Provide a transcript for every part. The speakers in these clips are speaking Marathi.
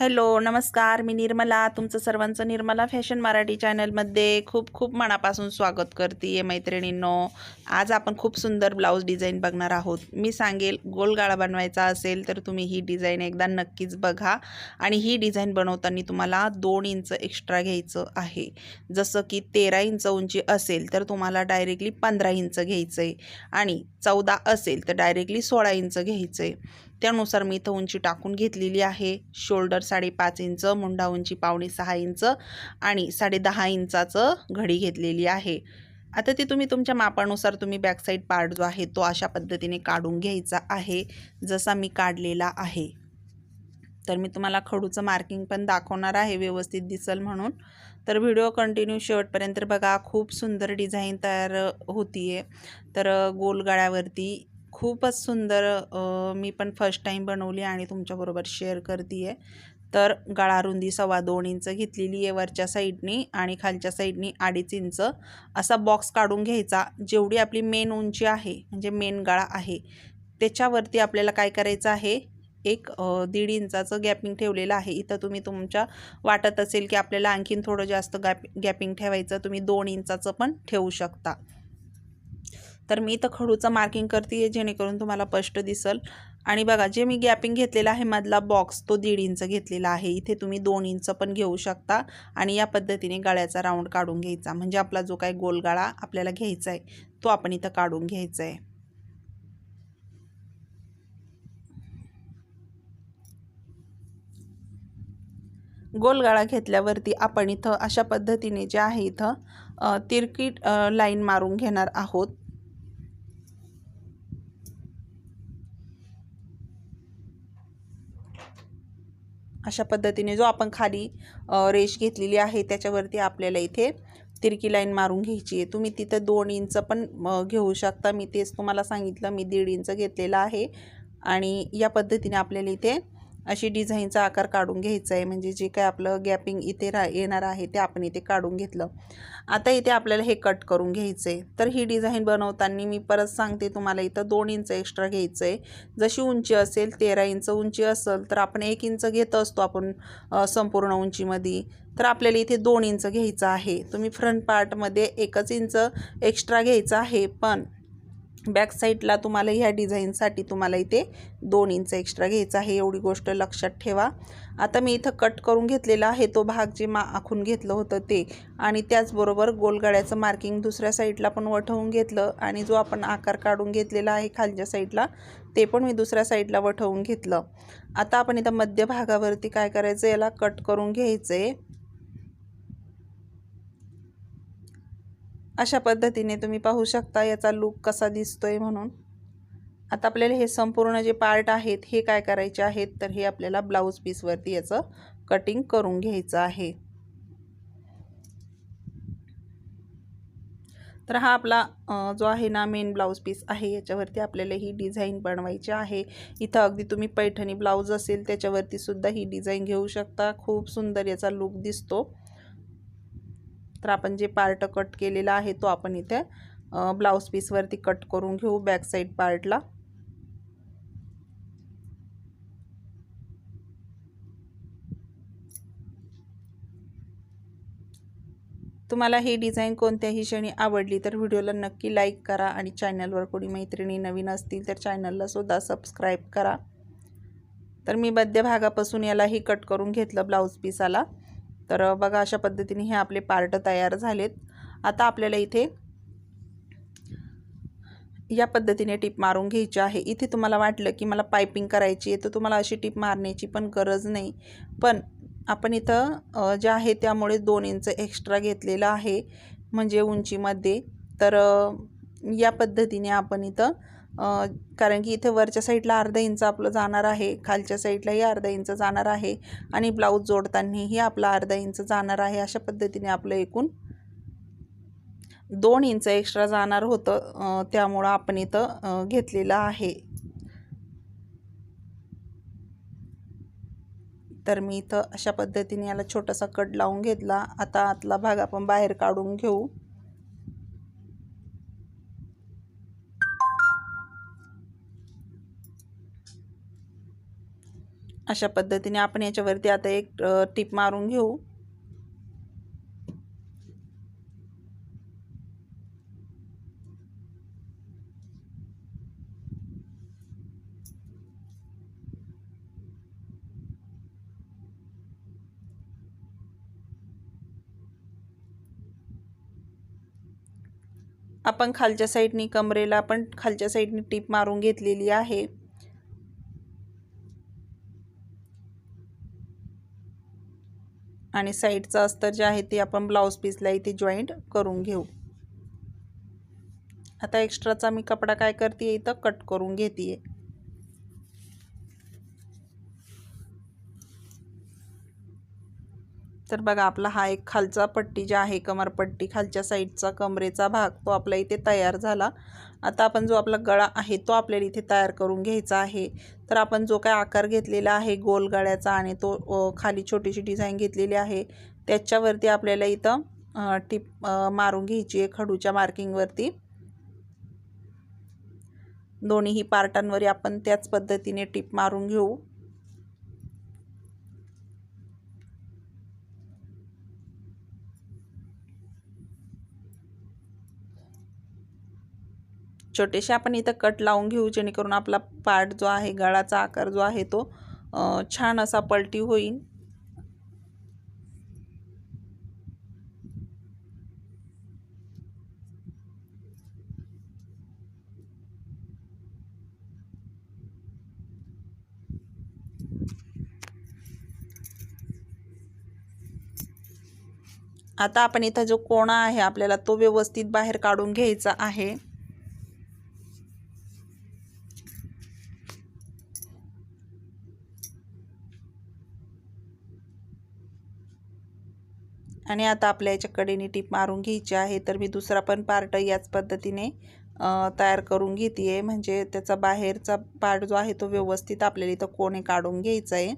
हॅलो नमस्कार. मी निर्मला तुमचं सर्वांचं निर्मला फॅशन मराठी चॅनलमध्ये खूप खूप मनापासून स्वागत करते आहे मैत्रिणींनो. आज आपण खूप सुंदर ब्लाऊज डिझाईन बघणार आहोत. मी सांगेल गोलगाळा बनवायचा असेल तर तुम्ही ही डिझाईन एकदा नक्कीच बघा. आणि ही डिझाईन बनवताना तुम्हाला दोन इंच एक्स्ट्रा घ्यायचं आहे. जसं की तेरा इंच उंची असेल तर तुम्हाला डायरेक्टली पंधरा इंच घ्यायचं आहे आणि चौदा असेल तर डायरेक्टली सोळा इंच घ्यायचं आहे त्यानुसार मी इथं उंची टाकून घेतलेली आहे. शोल्डर साडेपाच इंच मुंडा उंची पावणे सहा इंच आणि साडेदहा इंचाचं घडी घेतलेली आहे. आता ते तुम्ही तुमच्या मापानुसार तुम्ही बॅकसाईड पार्ट जो आहे तो अशा पद्धतीने काढून घ्यायचा आहे जसा मी काढलेला आहे. तर मी तुम्हाला खडूचं मार्किंग पण दाखवणार आहे व्यवस्थित दिसल म्हणून. तर व्हिडिओ कंटिन्यू शेवटपर्यंत बघा खूप सुंदर डिझाईन तयार होती आहे तर गोलगाळ्यावरती खूपच सुंदर मी पण फर्स्ट टाईम बनवली आणि तुमच्याबरोबर शेअर करते आहे तर गळा रुंदी सव्वा दोन इंच घेतलेली आहे वरच्या साईडनी आणि खालच्या साईडनी अडीच इंच. असा बॉक्स काढून घ्यायचा जेवढी आपली मेन उंची आहे म्हणजे मेन गळा आहे त्याच्यावरती आपल्याला काय करायचं आहे? एक दीड इंचाचं गॅपिंग ठेवलेलं आहे. इथं तुम्ही तुमच्या वाटत असेल की आपल्याला आणखीन थोडं जास्त गॅप गॅपिंग ठेवायचं तुम्ही दोन इंचाचं पण ठेवू शकता. तर मी इथं खडूचं मार्किंग करते आहे जेणेकरून तुम्हाला स्पष्ट दिसल. आणि बघा जे मी गॅपिंग घेतलेला आहे मधला बॉक्स तो दीड इंच घेतलेला आहे. इथे तुम्ही दोन इंच पण घेऊ शकता आणि या पद्धतीने गळ्याचा राऊंड काढून घ्यायचा. म्हणजे आपला जो काही गोलगाळा आपल्याला घ्यायचा आहे तो आपण इथं काढून घ्यायचा आहे गोलगाळा घेतल्यावरती आपण इथं अशा पद्धतीने जे आहे इथं तिरकी लाईन मारून घेणार आहोत. अशा पद्धतीने जो आपण खाली रेश रेष घेतलेली आहे त्याच्यावरती आपल्याला इथे तिरकी लाईन मारून घ्यायची आहे. तुम्ही तिथं दोन इंच पण घेऊ शकता. मी तेच तुम्हाला सांगितलं. मी दीड इंच घेतलेलं आहे. आणि या पद्धतीने आपल्याला इथे अशी डिझाईनचा आकार काढून घ्यायचा आहे. म्हणजे जे काय आपलं गॅपिंग इथे रा येणार आहे ते आपण इथे काढून घेतलं. आता इथे आपल्याला हे कट करून घ्यायचं आहे तर ही डिझाईन बनवताना मी परत सांगते तुम्हाला इथं दोन इंच एक्स्ट्रा घ्यायचं आहे जशी उंची असेल तेरा इंच उंची असेल तर आपण एक इंच घेत असतो आपण संपूर्ण उंचीमध्ये. तर आपल्याला इथे दोन इंच घ्यायचं आहे. तुम्ही फ्रंट पार्टमध्ये एकच इंच एक्स्ट्रा घ्यायचं आहे. पण बॅक साईडला तुम्हाला ह्या डिझाईनसाठी तुम्हाला इथे दोन इंच एक्स्ट्रा घ्यायचा आहे. एवढी गोष्ट लक्षात ठेवा. आता मी इथं कट करून घेतलेला आहे. तो भाग जे मा आखून घेतलं होतं ते. आणि त्याचबरोबर गोलगाड्याचं मार्किंग दुसऱ्या साईडला पण वठवून घेतलं. आणि जो आपण आकार काढून घेतलेला आहे खालच्या साईडला ते पण मी दुसऱ्या साईडला वठवून घेतलं. आता आपण इथं मध्य भागावरती काय करायचं? याला कट करून घ्यायचं आहे अशा पद्धतीने तुम्ही पाहू शकता याचा लुक कसा दिसतोय म्हणून. आता आपल्याला हे संपूर्ण जे पार्ट आहेत हे काय करायचे आहेत तर हे आपल्याला ब्लाऊज पीसवरती याचं कटिंग करून घ्यायचं आहे. तर हा आपला जो आहे ना मेन ब्लाऊज पीस आहे याच्यावरती आपल्याला ही डिझाईन बनवायची आहे. इथं अगदी तुम्ही पैठणी ब्लाऊज असेल त्याच्यावरती सुद्धा ही डिझाईन घेऊ शकता. खूप सुंदर याचा लुक दिसतो. तर आपण जे पार्ट कट केलेला आहे तो आपण इथे ब्लाऊज पीसवरती कट करून घेऊ बॅक साईड पार्टला तुम्हाला ही डिझाईन कोणत्याही क्षणी आवडली तर व्हिडिओला नक्की लाईक करा आणि चॅनलवर कोणी मैत्रिणी नवीन असतील तर चॅनलला सुद्धा सबस्क्राईब करा. तर मी मध्य भागापासून यालाही कट करून घेतलं ब्लाऊज पीसाला तर बघा अशा पद्धतीने हे आपले पार्ट तयार झालेत. आता आपल्याला इथे या पद्धतीने टीप मारून घ्यायची आहे. इथे तुम्हाला वाटलं की मला पायपिंग करायची आहे तर तुम्हाला अशी टीप मारण्याची पण गरज नाही. पण आपण इथं जे आहे त्यामुळे दोन इंच एक्स्ट्रा घेतलेलं आहे म्हणजे उंचीमध्ये. तर या पद्धतीने आपण इथं कारण की इथे वरच्या साईडला अर्धा इंच आपलं जाणार आहे खालच्या साईडलाही अर्धा इंच जाणार आहे आणि ब्लाऊज जोडतानाही आपला अर्धा इंच जाणार आहे अशा पद्धतीने आपलं एकूण दोन इंच एक्स्ट्रा जाणार होतं त्यामुळं आपण इथं घेतलेलं आहे. तर मी इथं अशा पद्धतीने याला छोटासा कट लावून घेतला. आता आतला भाग आपण बाहेर काढून घेऊ. अशा पद्धतीने आपण याच्यावरती आता एक टीप मारून घेऊ. आपण खालच्या साईडनी कमरेला पण खालच्या साईडनी टीप मारून घेतलेली आहे. आणि साईडचं अस्तर जे आहे ते आपण ब्लाऊज पीसला इथे जॉईंट करून घेऊ. आता एक्स्ट्राचा मी कपडा काय करते इथं कट करून घेते तर बघा आपला हा एक खालचा पट्टी जे आहे कमरपट्टी खालच्या साईडचा कमरेचा भाग तो आपला इथे तयार झाला. आता आपण जो आपला गळा आहे तो आपल्याला इथे तयार करून घ्यायचा आहे. तर आपण जो काय आकार घेतलेला आहे गोल गळ्याचा आणि तो खाली छोटीशी डिझाईन घेतलेली आहे त्याच्यावरती आपल्याला इथं टिप मारून घ्यायची आहे खडूच्या मार्किंगवरती. दोन्हीही पार्टांवर आपण त्याच पद्धतीने टिप मारून घेऊ. छोटेसे आपण इथं कट लावून घेऊ जेणेकरून आपला पार्ट जो आहे गळाचा आकार जो आहे तो छान असा पलटी होईल. आता आपण इथं जो कोणा आहे आपल्याला तो व्यवस्थित बाहेर काढून घ्यायचा आहे. आणि आता आपल्या याच्या कडेने टीप मारून घ्यायची आहे तर मी दुसरा पण पार्ट याच पद्धतीने तयार करून घेते आहे म्हणजे त्याचा बाहेरचा पार्ट जो आहे तो व्यवस्थित आपल्याला इथं कोणे काढून घ्यायचा आहे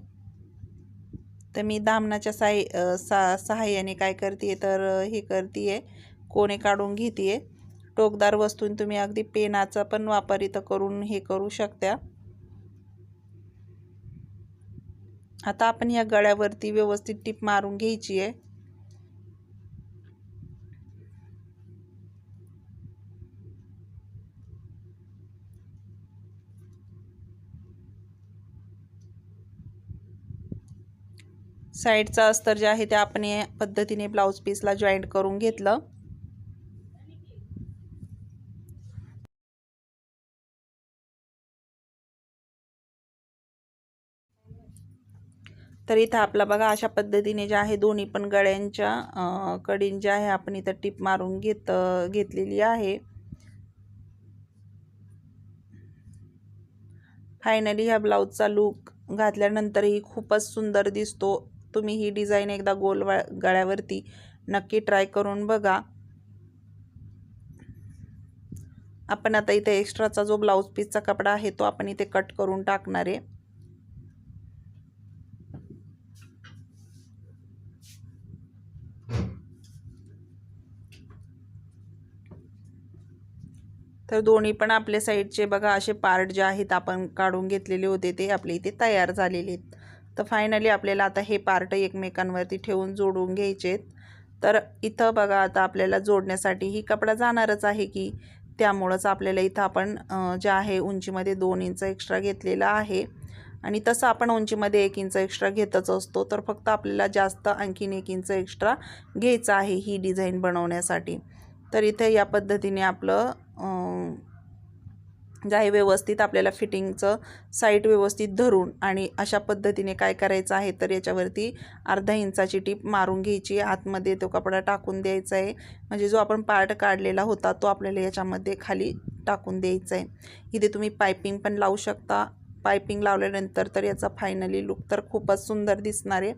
तर मी दामनाच्या साई सा सहाय्याने काय करते तर हे करते आहे कोणे काढून घेते आहे टोकदार वस्तून तुम्ही अगदी पेनाचा पण वापर इथं करून हे करू शकता. आता आपण या गळ्यावरती व्यवस्थित टीप मारून घ्यायची आहे साईडचा अस्तर जे आहे ते आपण या पद्धतीने ब्लाऊज पीसला जॉईंट करून घेतलं. तर इथं आपला बघा अशा पद्धतीने जे आहे दोन्ही पण गळ्यांच्या कडीन जे आहे आपण इथं टिप मारून घेत घेतलेली आहे. फायनली ह्या ब्लाऊजचा लूक घातल्यानंतरही खूपच सुंदर दिसतो. तुम्ही ही डिझाईन एकदा गोल गळ्यावरती नक्की ट्राय करून बघा. आपण आता इथे एक्स्ट्राचा जो ब्लाऊज पीसचा कपडा आहे तो आपण इथे कट करून टाकणार आहे. तर दोन्ही पण आपल्या साईडचे बघा असे पार्ट जे आहेत आपण काढून घेतलेले होते ते आपले इथे तयार झालेले आहेत. तर फायनली आपल्याला आता हे पार्ट एकमेकांवरती ठेवून जोडून घ्यायचेत. तर इथं बघा आता आपल्याला जोडण्यासाठी ही कपडा जाणारच आहे की त्यामुळंच आपल्याला इथं आपण जे आहे उंचीमध्ये दोन इंच एक्स्ट्रा घेतलेला आहे. आणि तसं आपण उंचीमध्ये एक इंच एक्स्ट्रा घेतच असतो तर फक्त आपल्याला जास्त आणखीन एक इंच एक्स्ट्रा घ्यायचं आहे ही डिझाईन बनवण्यासाठी. तर इथे या पद्धतीने आपलं जे व्यवस्थित आपल्याला फिटिंगचं साईट व्यवस्थित धरून आणि अशा पद्धतीने काय करायचं आहे तर याच्यावरती अर्धा इंचाची टीप मारून घ्यायची. आतमध्ये तो कपडा टाकून द्यायचा आहे. म्हणजे जो आपण पार्ट काढलेला होता तो आपल्याला याच्यामध्ये खाली टाकून द्यायचा आहे. इथे तुम्ही पायपिंग पण लावू शकता. पायपिंग लावल्यानंतर तर याचा फायनली लुक तर खूपच सुंदर दिसणार आहे.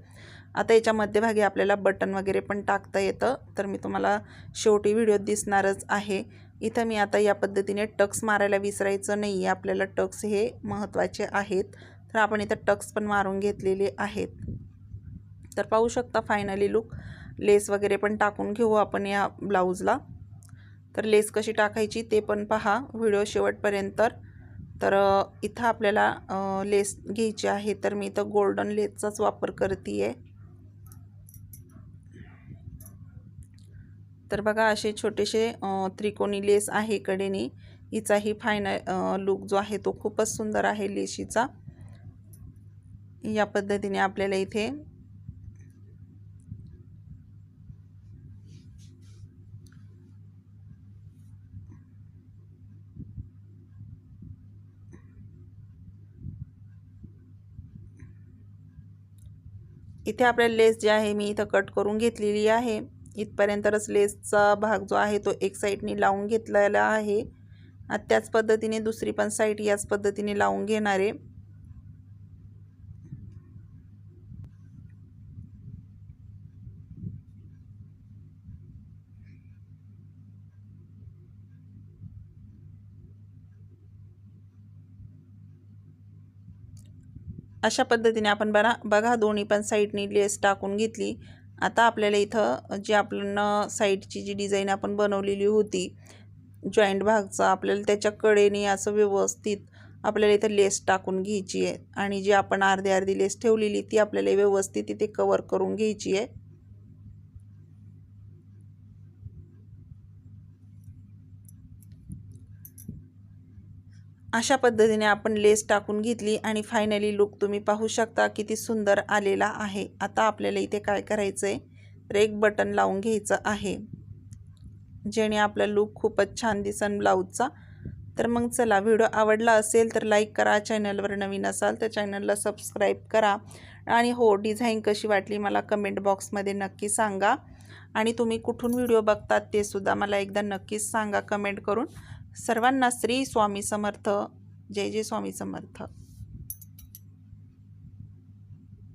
आता याच्या मध्यभागी आपल्याला बटन वगैरे पण टाकता येतं. तर मी तुम्हाला शेवटी व्हिडिओत दिसणारच आहे. इथं मी आता या पद्धतीने टक्स मारायला विसरायचं नाही आहे आपल्याला टक्स हे महत्त्वाचे आहेत. तर आपण इथं टक्स पण मारून घेतलेले आहेत. तर पाहू शकता फायनली लुक लेस वगैरे पण टाकून घेऊ आपण या ब्लाऊजला. तर लेस कशी टाकायची ते पण पहा. व्हिडिओ शेवटपर्यंत. तर इथं आपल्याला लेस घ्यायची आहे. तर मी इथं गोल्डन लेसचाच वापर करते आहे तर बघा असे छोटेसे त्रिकोणी लेस आहे कडेने. हिचाही फायनल लुक जो आहे तो खूपच सुंदर आहे लेशीचा. या पद्धतीने आपल्याला इथे इथे आपल्याला लेस जे आहे मी इथं कट करून घेतलेली आहे. इथपर्यंतच लेसचा भाग जो आहे तो एक साईडने लावून घेतलेला आहे. त्याच पद्धतीने दुसरी पण साईड याच पद्धतीने लावून घेणार आहे. अशा पद्धतीने आपण बघा बघा दोन्ही पण साईडनी लेस टाकून घेतली. आता आपल्याला इथं जी आपण साईडची जी डिझाईन आपण बनवलेली होती जॉईंट भागचा आपल्याला त्याच्या कडेने असं व्यवस्थित आपल्याला इथं लेस टाकून घ्यायची आहे. आणि जी आपण अर्धी अर्धी लेस ठेवलेली ती आपल्याला व्यवस्थित इथे कवर करून घ्यायची आहे. अशा पद्धतीने आपण लेस टाकून घेतली आणि फायनली लुक तुम्ही पाहू शकता किती सुंदर आलेला आहे. आता आपल्याला इथे काय करायचं आहे तर एक बटन लावून घ्यायचं आहे. जेणे आपला लुक खूपच छान दिसन ब्लाऊजचा तर मग चला व्हिडिओ आवडला असेल तर लाईक करा. चॅनलवर नवीन असाल तर चॅनलला सबस्क्राईब करा. आणि हो डिझाईन कशी वाटली मला कमेंट बॉक्समध्ये नक्की सांगा. आणि तुम्ही कुठून व्हिडिओ बघतात ते सुद्धा मला एकदा नक्कीच सांगा कमेंट करून. सर्वांना श्री स्वामी समर्थ. जय जय स्वामी समर्थ.